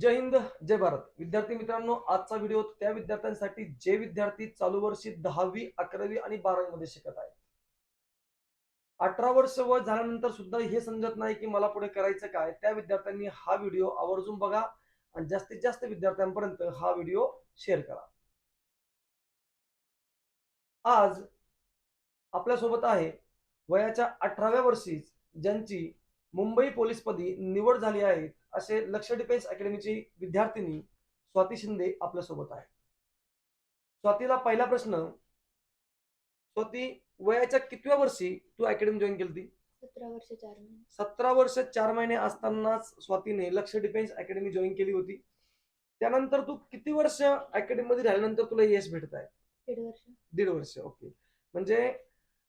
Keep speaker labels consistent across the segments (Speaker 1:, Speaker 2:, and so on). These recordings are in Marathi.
Speaker 1: जय हिंद जय भारत. विद्यार्थी मित्रांनो आजचा व्हिडिओ त्या विद्यार्थ्यांसाठी जे विद्यार्थी चालू वर्षी दहावी अकरावी आणि बारावी मध्ये शिकत आहेत. अठरा वर्ष वय झाल्यानंतर सुद्धा हे समजत नाही की मला पुढे करायचं काय. त्या विद्यार्थ्यांनी हा व्हिडिओ आवर्जून बघा आणि जास्तीत जास्त विद्यार्थ्यांपर्यंत हा व्हिडिओ शेअर करा. आज आपल्यासोबत आहे वयाच्या अठराव्या वर्षी ज्यांची मुंबई पोलीसपदी निवड झाली आहे असे लक्ष डिफेन्स अकॅडमीची विद्यार्थिनी स्वाती शिंदे आपल्यासोबत आहे स्वातीला पहिला प्रश्न स्वाती वयाच्या कितव्या वर्षी तू अकॅडमी जॉईन केली
Speaker 2: सतरा वर्ष चार महिने.
Speaker 1: सतरा वर्ष चार महिने असतानाच स्वातीने लक्ष डिफेन्स अकॅडमी जॉईन केली होती. त्यानंतर तू किती वर्ष अकॅडमी मध्ये राहिल्यानंतर तुला यश भेटत आहे
Speaker 2: दीड वर्ष.
Speaker 1: दीड वर्ष ओके. म्हणजे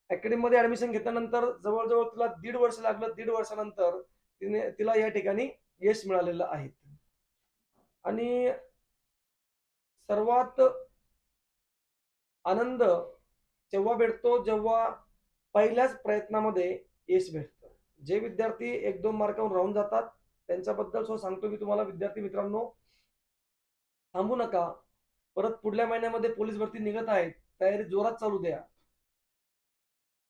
Speaker 1: अकॅडमीमध्ये ऍडमिशन घेतल्यानंतर जवळजवळ तुला दीड वर्ष लागलं दीड वर्षानंतर तिने तिला या ठिकाणी यश मिळालेलं आहे. आणि सर्वात आनंद जेव्हा भेटतो जेव्हा पहिल्याच प्रयत्नामध्ये यश भेटतं. जे विद्यार्थी एक दोन मार्कावर राहून जातात त्यांच्याबद्दल सो सांगतो मी तुम्हाला विद्यार्थी मित्रांनो. थांबू नका. परत पुढल्या महिन्यामध्ये पोलीस भरती निघत आहेत तयारी जोरात चालू द्या.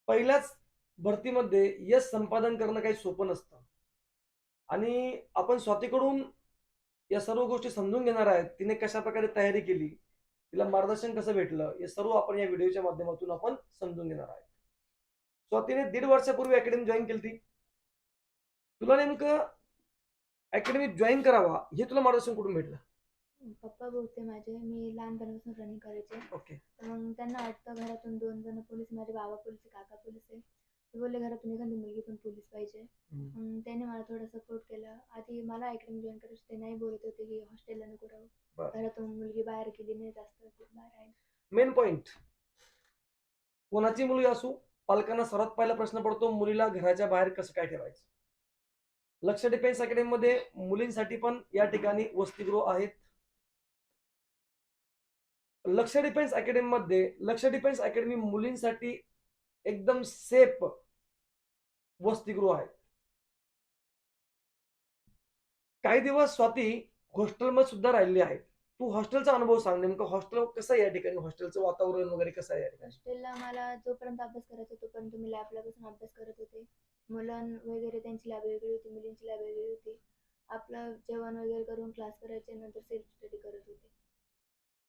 Speaker 1: पहिल्याच भरतीमध्ये यश संपादन करणं काही सोपं नसतं. आणि आपण स्वातीकडून या सर्व गोष्टी समजून घेणार आहेत तिने कशा प्रकारे तयारी केली तिला मार्गदर्शन कसं भेटलं हे सर्व आपण या व्हिडिओच्या माध्यमातून आपण समजून घेणार आहे स्वातीने दीड वर्षापूर्वी अकॅडमी जॉईन केली तुला नेमकं अकॅडमी जॉईन करावा हे तुला मार्गदर्शन कुठून भेटलं?
Speaker 2: पप्पा बोलते माझे मी लहानपणापासून रनिंग करायचे.
Speaker 1: ओके
Speaker 2: तर मग त्यांना वाटतं घरातून दोन जण पोलीस माझे बाबा पोलीस आहे काका पोलीस आहे. ते बोलले घरातून एखादी मुलगी पण पोलीस पाहिजे. मग त्याने मला थोडा सपोर्ट केला. आधी मला अकॅडमी जॉईन करायची ते नाही बोलत होते की हॉस्टेलला नको राहू.
Speaker 1: बरं.
Speaker 2: घरातून मुलगी बाहेर गेली नाही जास्त बाहेर आहे.
Speaker 1: मेन पॉइंट कोणाची मुलगी असू पालकांना सर्वात पहिला प्रश्न पडतो मुलीला घराच्या बाहेर कसं काय ठेवायचं? लक्ष डिफेन्स अकॅडमी मध्ये मुलींसाठी पण या ठिकाणी वसतिगृह आहेत. लक्ष डिफेन्स अकॅडमी मध्ये लक्ष डिफेन्स अकॅडमी मुलींसाठी एकदम सेफ वसतिगृह आहे. काही दिवस स्वाती हॉस्टेलमध्ये सुद्धा राहिलेली आहे. तू हॉस्टेलचा अनुभव सांग नेमकं हॉस्टेल कसं आहे या ठिकाणी? हॉस्टेलचं वातावरण वगैरे कसं आहे या ठिकाणी?
Speaker 2: हॉस्टेलला मला जोपर्यंत अभ्यास करायचा तोपर्यंत मी लॅबला बसून अभ्यास करत होते. मुलं वगैरे त्यांची लॅब वेगळी होती मुलींची लॅब वेगळी होती. आपलं जेवण वगैरे करून क्लास करायचे नंतर सेल्फ स्टडी करत होते.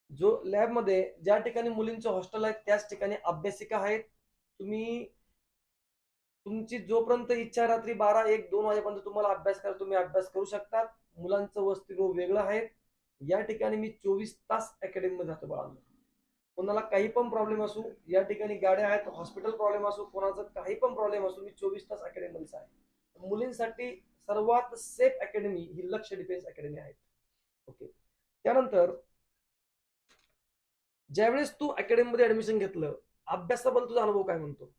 Speaker 1: जो लॅबमध्ये ज्या ठिकाणी मुलींचं हॉस्टेल आहे त्याच ठिकाणी अभ्यासिका आहेत. तुम्ही तुमची जोपर्यंत इच्छा रात्री बारा एक दोन वाजेपर्यंत तुम्हाला अभ्यास करा तुम्ही अभ्यास करू शकता. मुलांचं वसतिगृह वेगळं आहे. या ठिकाणी मी चोवीस तास अकॅडमी मध्ये राहतो बाळांनो. कोणाला काही पण प्रॉब्लेम असू या ठिकाणी गाड्या आहेत हॉस्पिटल प्रॉब्लेम असू कोणाचा काही पण प्रॉब्लेम असू मी चोवीस तास अकॅडमी आहे. मुलींसाठी सर्वात सेफ अकॅडमी ही लक्ष डिफेन्स अकॅडमी आहे. ओके त्यानंतर ज्यावेळेस तू अकॅडमी मध्ये ऍडमिशन घेतलं अभ्यासाबद्दल तुझा अनुभव काय म्हणतो?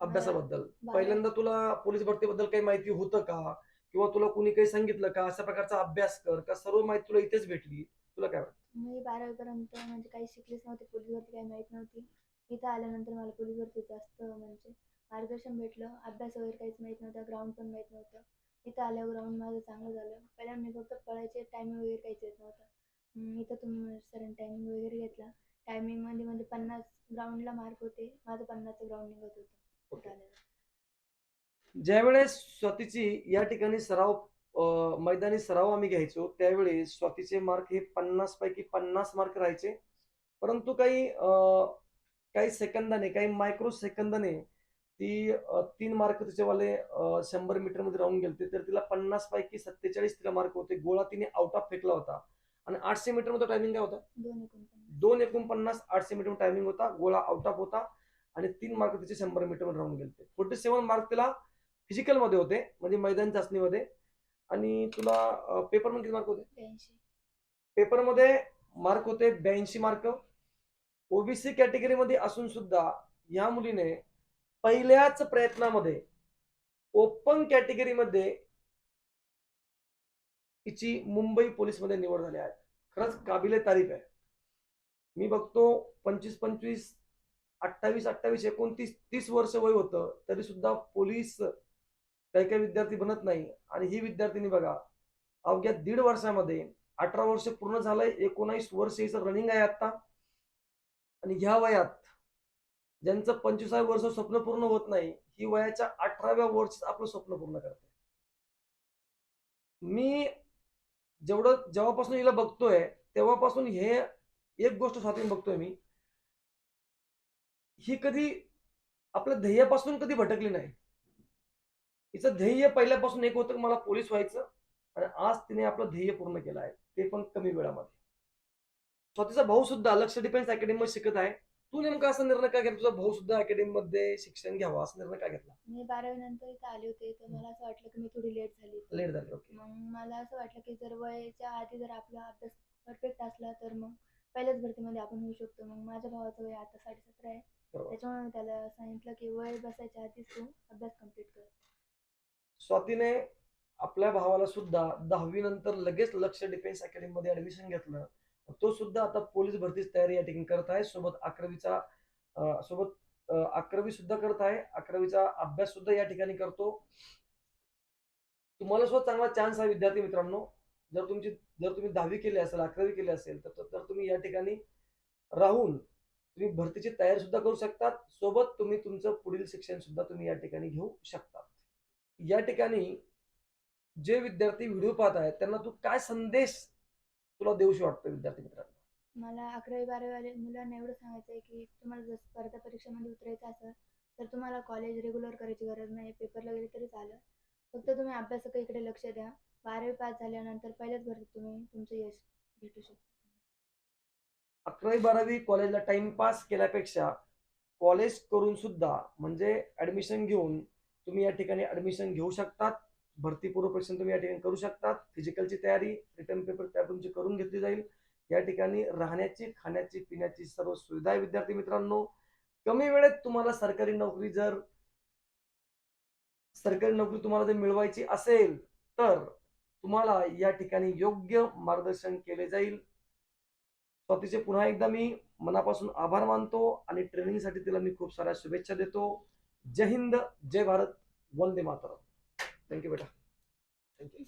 Speaker 1: अभ्यासाबद्दल. पहिल्यांदा तुला पोलीस भरतीबद्दल काही माहिती होतं का? किंवा तुला कुणी काही सांगितलं का? अशा प्रकारचा अभ्यास कर का सर्व माहिती तुला इथेच भेटली? तुला काय वाटतं?
Speaker 2: मी बारावीपर्यंत म्हणजे काही शिकलेच नव्हते पोलीस भरती काही माहीत नव्हती. इथं आल्यानंतर मला पोलीस भरती जास्त म्हणजे मार्गदर्शन भेटलं. अभ्यास वगैरे काहीच माहीत नव्हता ग्राउंड पण माहीत नव्हतं. इथं आल्यावर ग्राउंड माझं चांगलं झालं. पहिला मी फक्त पळायचे टायमिंग वगैरे काहीच येत नव्हतं. इथं तुम्ही सरांनी टायमिंग वगैरे घेतला. टायमिंगमध्ये म्हणजे पन्नास ग्राउंडला मार्क होते. माझं पन्नासचं ग्राउंड निघत होतं.
Speaker 1: ज्यावेळेस स्वातीची या ठिकाणी सराव अं, मैदानी सराव आम्ही घ्यायचो त्यावेळी स्वातीचे मार्क हे पन्नास पैकी पन्नास मार्क राहायचे. परंतु काही अं, काही सेकंदाने काही मायक्रो सेकंदाने ती अं, तीन मार्क तिच्यावाले अं, शंभर मीटरमध्ये राहून गेलते तर तिला पन्नास पैकी सत्तेचाळीस तिला मार्क होते. गोळा तिने आउट ऑफ फेकला होता. आणि आठशे मीटरमध्ये टायमिंग काय होता?
Speaker 2: दोन एकोणपन्नास.
Speaker 1: दोन एकोणपन्नास आठशे मीटर टायमिंग होता गोळा आउट ऑफ होता आणि तीन मार्क तिचे शंभर मीटरमध्ये राहून गेले फोर्टी सेव्हन मार्क तिला फिजिकलमध्ये होते म्हणजे मैदान चाचणीमध्ये. आणि तुला पेपरमध्ये किती मार्क होते? पेपरमध्ये मार्क होते ब्याऐंशी मार्क ओबीसी कॅटेगरीमध्ये असून सुद्धा या मुलीने पहिल्याच प्रयत्नामध्ये ओपन कॅटेगरीमध्ये तिची मुंबई पोलीसमध्ये निवड झाली आहे. खरंच काबिले तारीफ आहे. मी बघतो पंचवीस पंचवीस अठ्ठावीस अठ्ठावीस एकोणतीस तीस वर्ष वय होतं तरी सुद्धा पोलीस काही काही विद्यार्थी बनत नाही. आणि ही विद्यार्थिनी बघा अवघ्या दीड वर्षामध्ये अठरा वर्ष पूर्ण झालंय एकोणावीस वर्ष हिचं रनिंग आहे आता आणि ह्या वयात ज्यांचं पंचवीसाव्या वर्ष स्वप्न पूर्ण होत नाही ही वयाच्या अठराव्या वर्षात आपलं स्वप्न पूर्ण करते. मी जेवढं जेव्हापासून हिला बघतोय तेव्हापासून हे एक गोष्ट स्वातीन बघतोय मी. ही कधी आपल्या ध्येयापासून कधी भटकली नाही. हिचं ध्येय पहिल्यापासून एक होतं की मला पोलीस व्हायचं आणि आज तिने आपलं ध्येय पूर्ण केलं आहे. ते पण कमी वेळामध्ये. स्वतःचा भाऊ सुद्धा लक्ष डिफेन्स अकॅडमी शिकत आहे. तू नेमका असा निर्णय काय घेतला? तुझा भाऊ सुद्धा अकॅडमी मध्ये शिक्षण घ्यावं असा निर्णय काय घेतला?
Speaker 2: मी बारावी नंतर इथं आले होते. तर मला असं वाटलं की मी थोडी लेट झाली
Speaker 1: लेट झाले ओके
Speaker 2: मग मला असं वाटलं की जर वयाच्या आधी जर आपला अभ्यास परफेक्ट असला तर मग पहिल्याच भरतीमध्ये आपण होऊ शकतो. मग माझ्या भावाचं वय आता साडेसतरा आहे.
Speaker 1: बरोबर.
Speaker 2: त्याच्यामुळे मी त्याला सांगितलं की वय बसायच्या आधीच तू अभ्यास कंप्लीट कर.
Speaker 1: स्वातीने आपल्या भावाला सुद्धा दहावी नंतर लगेच लक्ष डिफेन्स अकॅडमी मध्ये ऍडमिशन घेतलं. तो सुद्धा आता पोलीस भरतीची तयारी या ठिकाणी करत आहे. सोबत अकरावीचा सोबत अकरावी सुद्धा करत आहे. अकरावीचा अभ्यास सुद्धा या ठिकाणी करतो. तुम्हाला सुद्धा चांगला चान्स आहे विद्यार्थी मित्रांनो. जर तुमची जर तुम्ही दहावी केली असेल अकरावी केली असेल तर तर तुम्ही या ठिकाणी राहून तुम्ही भरतीची तयारी सुद्धा करू शकतात. सोबत तुम्ही तुमचं पुढील शिक्षण सुद्धा तुम्ही या ठिकाणी घेऊ शकतात. या ठिकाणी जे विद्यार्थी व्हिडिओ पाहत आहेत त्यांना तू काय संदेश तुला देऊशी वाटतो विद्यार्थी मित्रांना?
Speaker 2: मला अकरावी बारावी मुलांना एवढं सांगायचं आहे की तुम्हाला जर स्पर्धा परीक्षेमध्ये उतरायचं असेल तर तुम्हाला कॉलेज रेग्युलर करायची गरज नाही पेपरला गेले तरी चालेल. फक्त तुम्ही अभ्यासक इकडे लक्ष द्या. बारावी पास झाल्यानंतर पहिल्याच भरतीत तुम्ही तुमचं यश भेटू शकता.
Speaker 1: अकरावी बारावी कॉलेजला टाइमपास केल्यापेक्षा कॉलेज करून सुद्धा म्हणजे ऍडमिशन घेऊन तुम्ही या ठिकाणी ऍडमिशन घेऊ शकतात. भरतीपूर्व परीक्षण तुम्ही या ठिकाणी करू शकतात. फिजिकलची तयारी रिटर्न पेपर त्या तुमची करून घेतली जाईल. या ठिकाणी राहण्याची खाण्याची पिण्याची सर्व सुविधा आहे विद्यार्थी मित्रांनो. कमी वेळेत तुम्हाला सरकारी नोकरी जर सरकारी नोकरी तुम्हाला जर मिळवायची असेल तर तुम्हाला या ठिकाणी योग्य मार्गदर्शन केले जाईल. स्वातीचे पुन्हा एकदा मी मनापासून आभार मानतो आणि ट्रेनिंगसाठी तिला मी खूप साऱ्या शुभेच्छा देतो. जय हिंद जय भारत वंदे मातरम. थँक्यू बेटा. Thank you